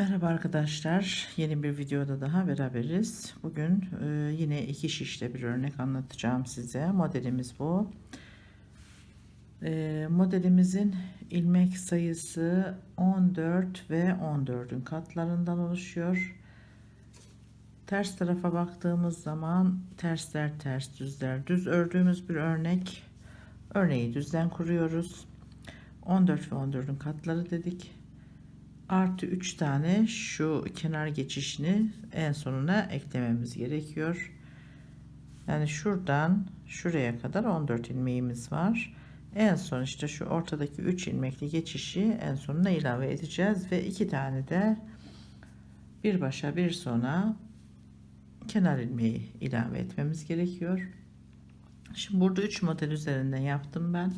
Merhaba arkadaşlar. Yeni bir videoda daha beraberiz. Bugün e, yine iki şişte bir örnek anlatacağım size. Modelimiz bu. E, modelimizin ilmek sayısı 14 ve 14'ün katlarından oluşuyor. Ters tarafa baktığımız zaman tersler ters düzler düz ördüğümüz bir örnek. Örneği düzden kuruyoruz. 14 ve 14'ün katları dedik artı 3 tane şu kenar geçişini en sonuna eklememiz gerekiyor. Yani şuradan şuraya kadar 14 ilmeğimiz var. En son işte şu ortadaki 3 ilmekli geçişi en sonuna ilave edeceğiz ve iki tane de bir başa bir sona kenar ilmeği ilave etmemiz gerekiyor. Şimdi burada 3 model üzerinden yaptım ben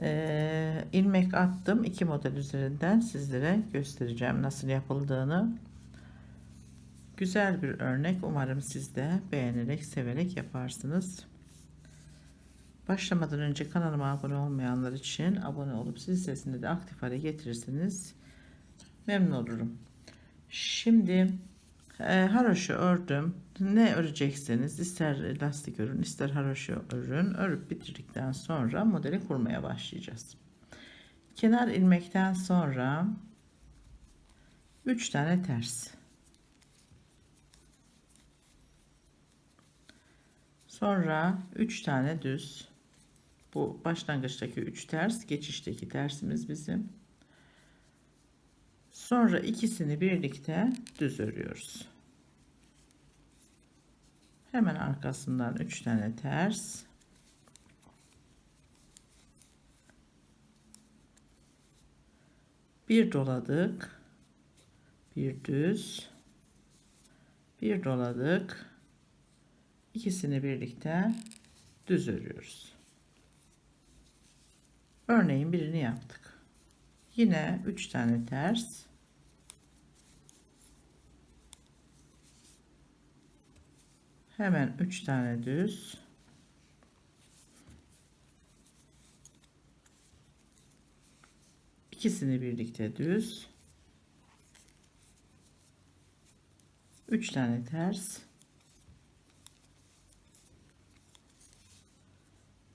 e, ilmek attım. İki model üzerinden sizlere göstereceğim nasıl yapıldığını. Güzel bir örnek. Umarım siz de beğenerek severek yaparsınız. Başlamadan önce kanalıma abone olmayanlar için abone olup zil sesini de aktif hale getirirseniz memnun olurum. Şimdi haroşa ördüm. Ne örecekseniz ister lastik örün ister haroşa örün. Örüp bitirdikten sonra modeli kurmaya başlayacağız. Kenar ilmekten sonra 3 tane ters. Sonra 3 tane düz. Bu başlangıçtaki 3 ters geçişteki tersimiz bizim sonra ikisini birlikte düz örüyoruz Hemen arkasından 3 tane ters. Bir doladık. Bir düz. Bir doladık. İkisini birlikte düz örüyoruz. Örneğin birini yaptık. Yine 3 tane ters. Hemen 3 tane düz. İkisini birlikte düz. 3 tane ters.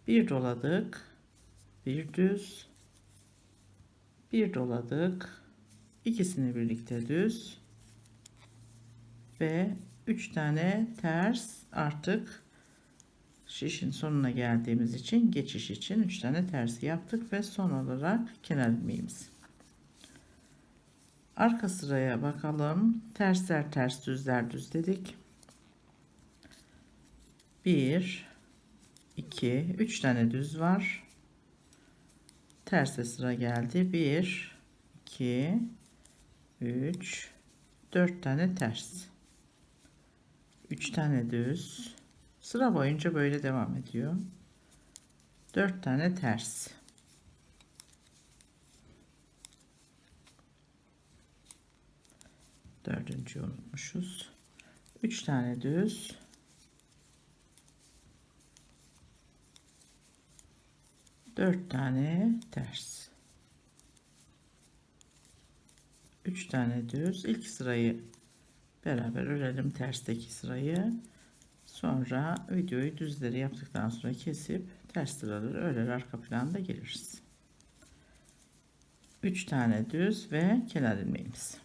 Bir doladık. Bir düz. Bir doladık. İkisini birlikte düz. Ve 3 tane ters artık şişin sonuna geldiğimiz için geçiş için 3 tane ters yaptık ve son olarak kenar ilmeğimiz. Arka sıraya bakalım. Tersler ters düzler düz dedik. 1 2 3 tane düz var. Terse sıra geldi. 1 2 3 4 tane ters. 3 tane düz. Sıra boyunca böyle devam ediyor. 4 tane ters. Dördüncü unutmuşuz. 3 tane düz. Dört tane ters. 3 tane düz. İlk sırayı beraber örelim tersteki sırayı. Sonra videoyu düzleri yaptıktan sonra kesip ters sıraları örer arka planda geliriz. 3 tane düz ve kenar ilmeğimiz.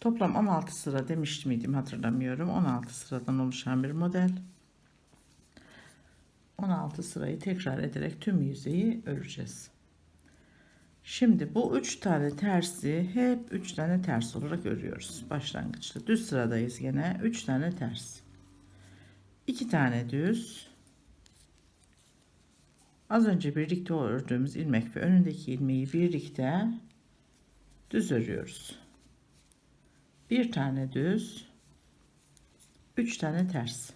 Toplam 16 sıra demiş miydim hatırlamıyorum. 16 sıradan oluşan bir model. 16 sırayı tekrar ederek tüm yüzeyi öreceğiz Şimdi bu üç tane tersi hep üç tane ters olarak örüyoruz. Başlangıçta düz sıradayız gene. Üç tane ters. iki tane düz. Az önce birlikte ördüğümüz ilmek ve önündeki ilmeği birlikte düz örüyoruz. Bir tane düz. Üç tane ters.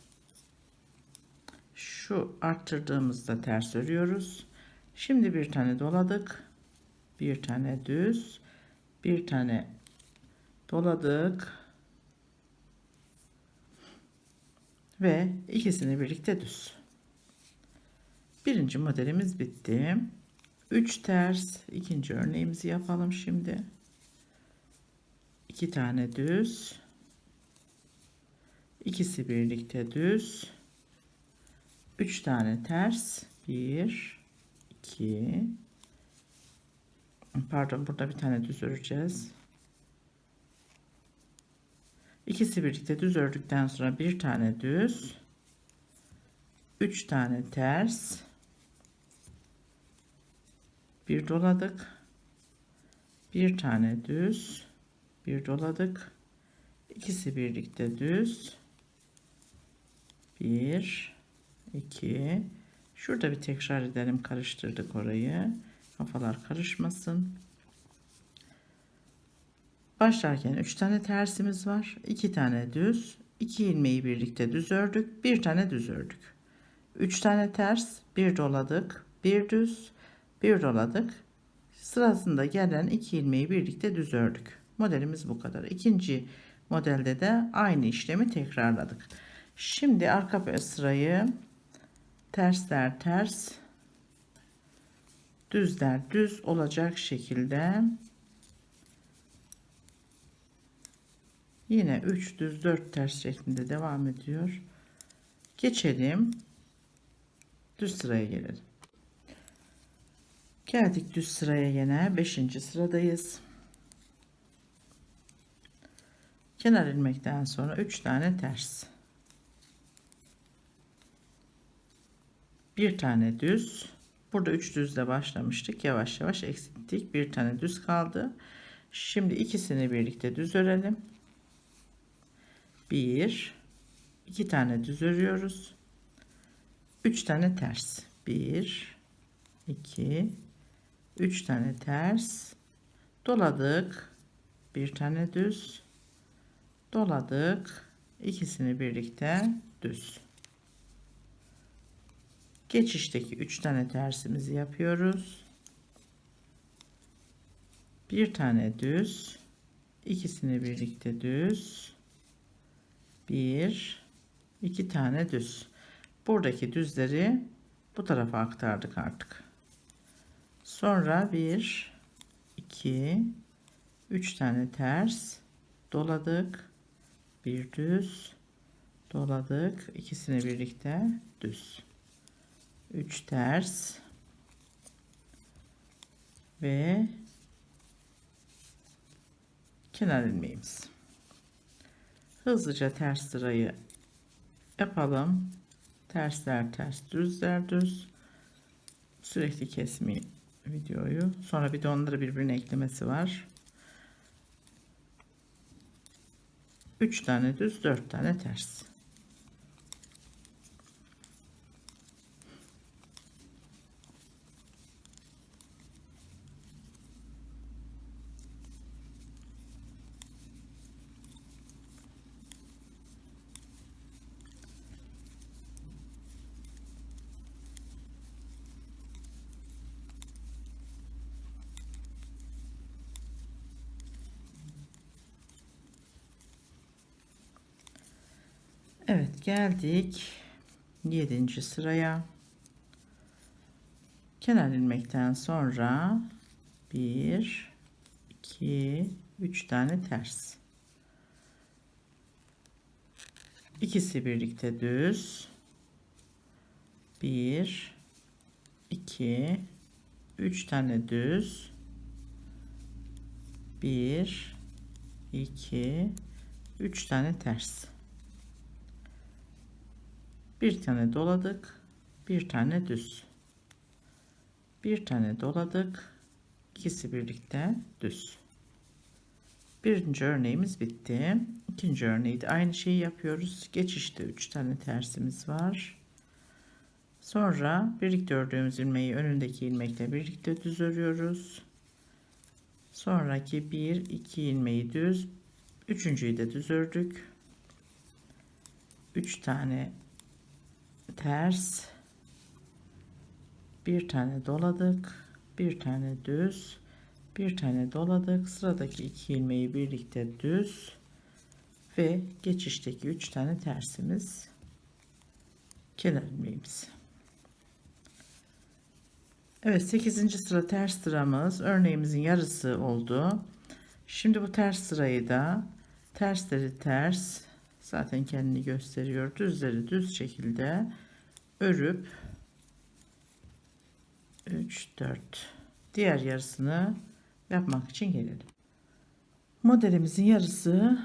Şu arttırdığımızda ters örüyoruz. Şimdi bir tane doladık bir tane düz bir tane doladık. Ve ikisini birlikte düz. Birinci modelimiz bitti. 3 ters ikinci örneğimizi yapalım şimdi. 2 tane düz. İkisi birlikte düz. 3 tane ters. 1 2 pardon burada bir tane düz öreceğiz. İkisi birlikte düz ördükten sonra bir tane düz 3 tane ters bir doladık bir tane düz bir doladık. İkisi birlikte düz 1 2 şurada bir tekrar edelim karıştırdık orayı kafalar karışmasın. Başlarken 3 tane tersimiz var. 2 tane düz 2 ilmeği birlikte düz ördük bir tane düz ördük. 3 tane ters bir doladık bir düz bir doladık. Sırasında gelen 2 ilmeği birlikte düz ördük. Modelimiz bu kadar. İkinci modelde de aynı işlemi tekrarladık. Şimdi arka sırayı tersler ters düzler düz olacak şekilde. Yine 3 düz 4 ters şeklinde devam ediyor. Geçelim. Düz sıraya gelelim. Geldik düz sıraya yine. 5. sıradayız. Kenar ilmekten sonra 3 tane ters. Bir tane düz burada 3 düzle başlamıştık. Yavaş yavaş eksilttik. Bir tane düz kaldı. Şimdi ikisini birlikte düz örelim. Bir iki tane düz örüyoruz. 3 tane ters. 1 2 3 tane ters. Doladık. Bir tane düz. Doladık. İkisini birlikte düz geçişteki 3 tane tersimizi yapıyoruz. Bir tane düz ikisini birlikte düz. Bir iki tane düz. Buradaki düzleri bu tarafa aktardık artık. Sonra bir iki üç tane ters doladık. Bir düz doladık ikisini birlikte düz 3 ters. Ve kenar ilmeğimiz. Hızlıca ters sırayı yapalım. Tersler ters düzler düz. Sürekli kesmeyin videoyu. Sonra bir de onları birbirine eklemesi var. 3 tane düz 4 tane ters Evet geldik 7. sıraya. Kenar ilmekten sonra 1 2 3 tane ters. İkisi birlikte düz. 1 2 3 tane düz. 1 2 3 tane ters bir tane doladık bir tane düz. Bir tane doladık ikisi birlikte düz. Birinci örneğimiz bitti. İkinci örneği de aynı şeyi yapıyoruz. Geçişte üç tane tersimiz var. Sonra birlikte ördüğümüz ilmeği önündeki ilmekle birlikte düz örüyoruz. Sonraki bir iki ilmeği düz üçüncüyü de düz ördük. 3 tane ters. Bir tane doladık bir tane düz bir tane doladık. Sıradaki iki ilmeği birlikte düz ve geçişteki üç tane tersimiz kenar ilmeğimiz. Evet 8. sıra ters sıramız. Örneğimizin yarısı oldu. Şimdi bu ters sırayı da tersleri ters zaten kendini gösteriyor. Düzleri düz şekilde örüp 3 4 diğer yarısını yapmak için gelelim. Modelimizin yarısı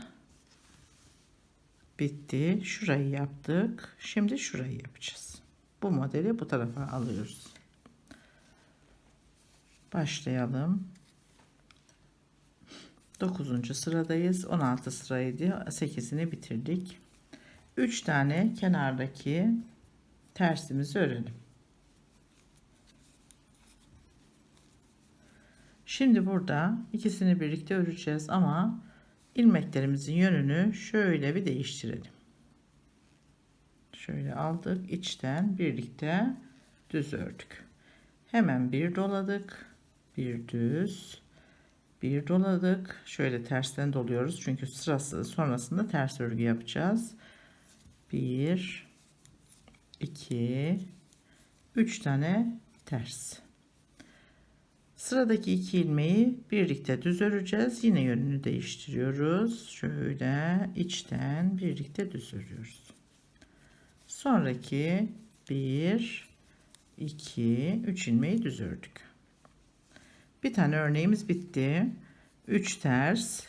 bitti. Şurayı yaptık. Şimdi şurayı yapacağız. Bu modeli bu tarafa alıyoruz. Başlayalım. 9. sıradayız. 16 sıraydı. 8'ini bitirdik. 3 tane kenardaki tersimizi örelim. Şimdi burada ikisini birlikte öreceğiz ama ilmeklerimizin yönünü şöyle bir değiştirelim. Şöyle aldık içten birlikte düz ördük. Hemen bir doladık. Bir düz. Bir doladık. Şöyle tersten doluyoruz. Çünkü sırası sonrasında ters örgü yapacağız. Bir, iki, üç tane ters. Sıradaki iki ilmeği birlikte düz öreceğiz. Yine yönünü değiştiriyoruz. Şöyle içten birlikte düz örüyoruz. Sonraki 1 2 3 ilmeği düz ördük. Bir tane örneğimiz bitti. 3 ters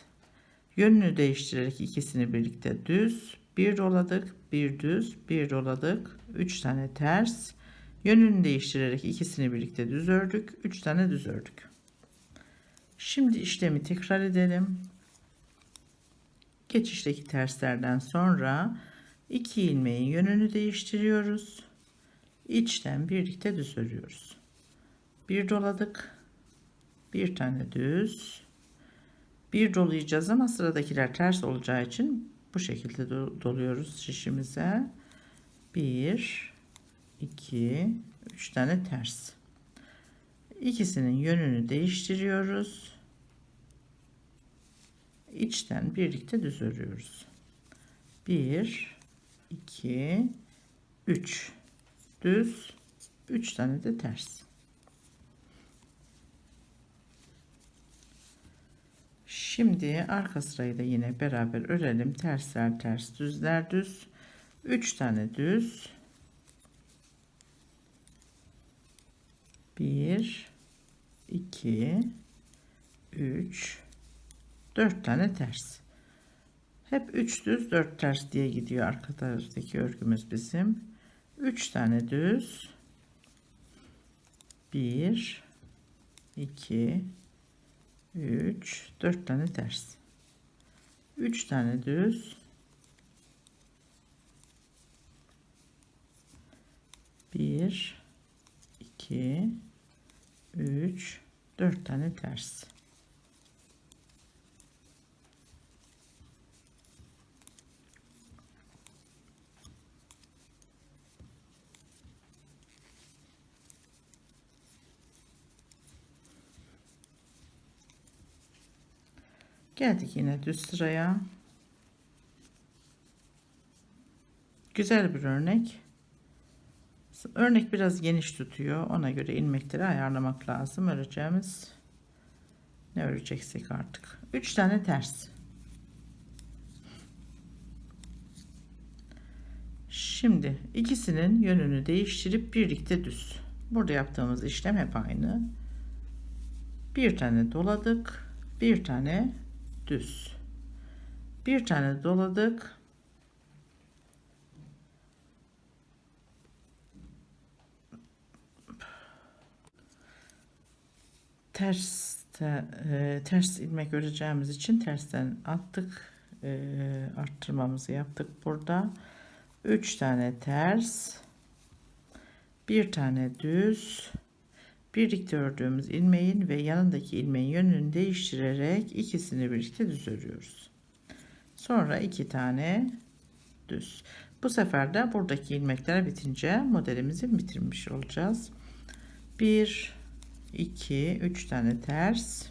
yönünü değiştirerek ikisini birlikte düz bir doladık, bir düz, bir doladık, 3 tane ters Yönünü değiştirerek ikisini birlikte düz ördük. 3 tane düz ördük. Şimdi işlemi tekrar edelim. Geçişteki terslerden sonra iki ilmeğin yönünü değiştiriyoruz. İçten birlikte düz örüyoruz. Bir doladık. Bir tane düz. Bir dolayacağız ama sıradakiler ters olacağı için bu şekilde doluyoruz şişimize. Bir 2 3 tane ters. İkisinin yönünü değiştiriyoruz. İçten birlikte düz örüyoruz. 1 2 3 düz 3 tane de ters Şimdi arka sırayı da yine beraber örelim. Tersler ters, düzler düz. 3 tane düz. 1 2 3 4 tane ters. Hep 3 düz 4 ters diye gidiyor arkadaki örgümüz bizim. 3 tane düz 1 2 3 4 tane ters. 3 tane düz 1 2 3 4 tane ters Geldik yine düz sıraya. Güzel bir örnek. Örnek biraz geniş tutuyor. Ona göre ilmekleri ayarlamak lazım. Öreceğimiz ne öreceksek artık. 3 tane ters. Şimdi ikisinin yönünü değiştirip birlikte düz. Burada yaptığımız işlem hep aynı. Bir tane doladık. Bir tane düz. Bir tane doladık. ters te, e, ters ilmek öreceğimiz için tersten attık e, arttırmamızı yaptık burada 3 tane ters bir tane düz birlikte ördüğümüz ilmeğin ve yanındaki ilmeğin yönünü değiştirerek ikisini birlikte düz örüyoruz. Sonra iki tane düz. Bu sefer de buradaki ilmekler bitince modelimizi bitirmiş olacağız. 1 2 3 tane ters.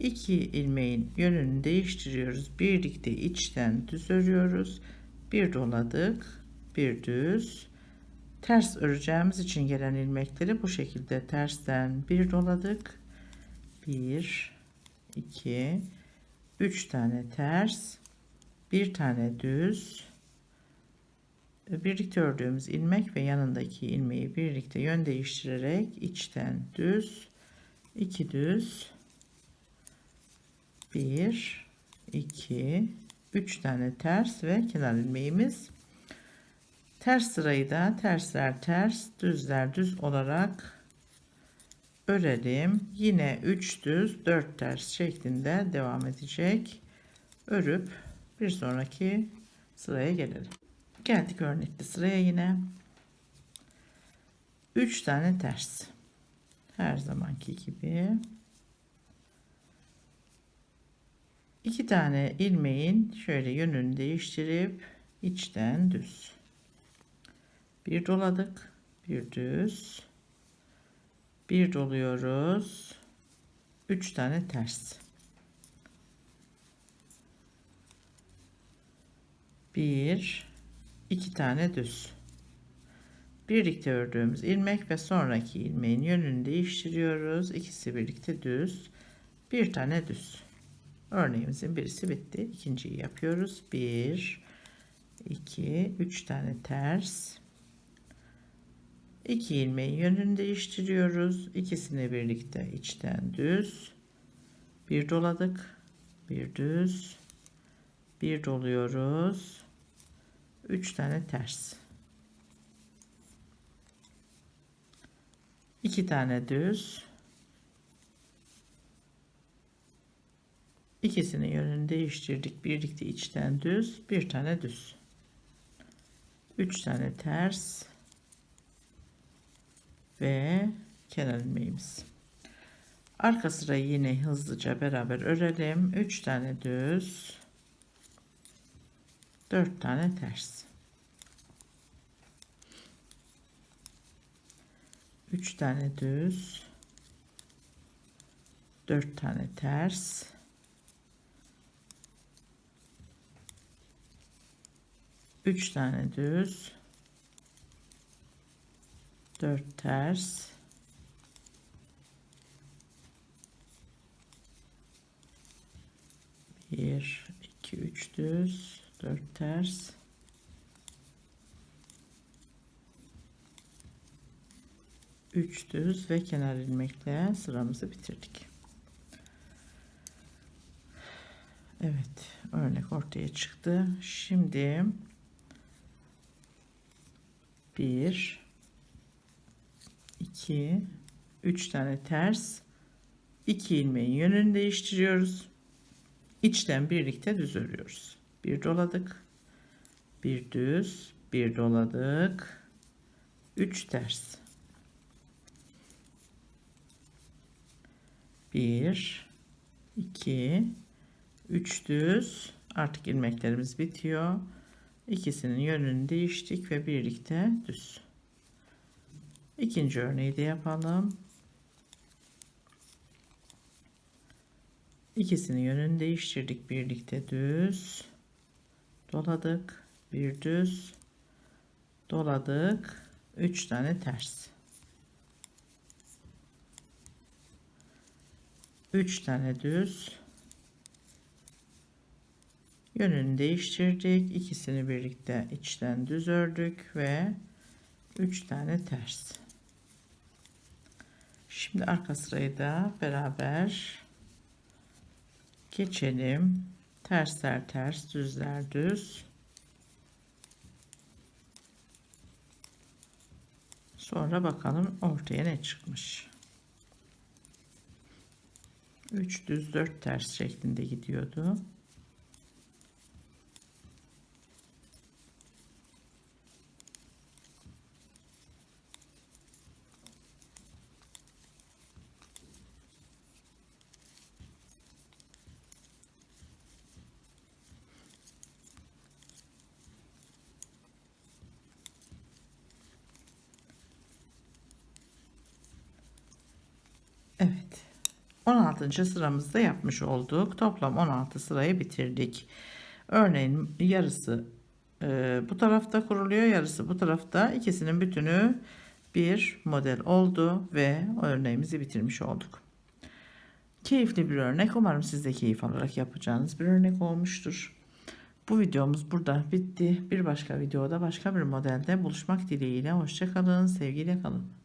2 ilmeğin yönünü değiştiriyoruz. Birlikte içten düz örüyoruz. Bir doladık bir düz ters öreceğimiz için gelen ilmekleri bu şekilde tersten bir doladık. 1 2 3 tane ters bir tane düz. Birlikte ördüğümüz ilmek ve yanındaki ilmeği birlikte yön değiştirerek içten düz 2 düz 1 2 3 tane ters ve kenar ilmeğimiz ters sırayı da tersler ters düzler düz olarak örelim. Yine 3 düz 4 ters şeklinde devam edecek. Örüp bir sonraki sıraya gelelim. Geldik örnekli sıraya yine. 3 tane ters. Her zamanki gibi. İki tane ilmeğin şöyle yönünü değiştirip içten düz bir doladık. Bir düz. Bir doluyoruz. 3 tane ters. Bir iki tane düz. Birlikte ördüğümüz ilmek ve sonraki ilmeğin yönünü değiştiriyoruz. İkisi birlikte düz. Bir tane düz. Örneğimizin birisi bitti. İkinciyi yapıyoruz. 1 2 3 tane ters 2 ilmeğin yönünü değiştiriyoruz. İkisini birlikte içten düz. Bir doladık. Bir düz. Bir doluyoruz. 3 tane ters. 2 tane düz. İkisinin yönünü değiştirdik. Birlikte içten düz. Bir tane düz. 3 tane ters ve kenar ilmeğimiz. Arka sırayı yine hızlıca beraber örelim. 3 tane düz 4 tane ters. 3 tane düz 4 tane ters. Üç tane düz dört ters bir iki üç düz 4 ters üç düz ve kenar ilmekle sıramızı bitirdik. Evet, örnek ortaya çıktı. Şimdi bir, iki, üç tane ters, iki ilmeğin yönünü değiştiriyoruz. İçten birlikte düz örüyoruz. Bir doladık. Bir düz bir doladık. 3 ters. 1 2 3 düz. Artık ilmeklerimiz bitiyor. İkisinin yönünü değiştik ve birlikte düz ikinci örneği de yapalım. İkisinin yönünü değiştirdik. Birlikte düz doladık. Bir düz doladık. 3 tane ters. 3 tane düz yönünü değiştirdik. İkisini birlikte içten düz ördük ve 3 tane ters şimdi arka sırayı da beraber geçelim. Tersler ters düzler düz. Sonra bakalım ortaya ne çıkmış. 3 düz 4 ters şeklinde gidiyordu Evet. 16. sıramızda yapmış olduk. Toplam 16 sırayı bitirdik. Örneğin yarısı e, bu tarafta kuruluyor, yarısı bu tarafta. İkisinin bütünü bir model oldu ve örneğimizi bitirmiş olduk. Keyifli bir örnek. Umarım siz de keyif alarak yapacağınız bir örnek olmuştur. Bu videomuz burada bitti. Bir başka videoda başka bir modelde buluşmak dileğiyle. Hoşçakalın. Sevgiyle kalın.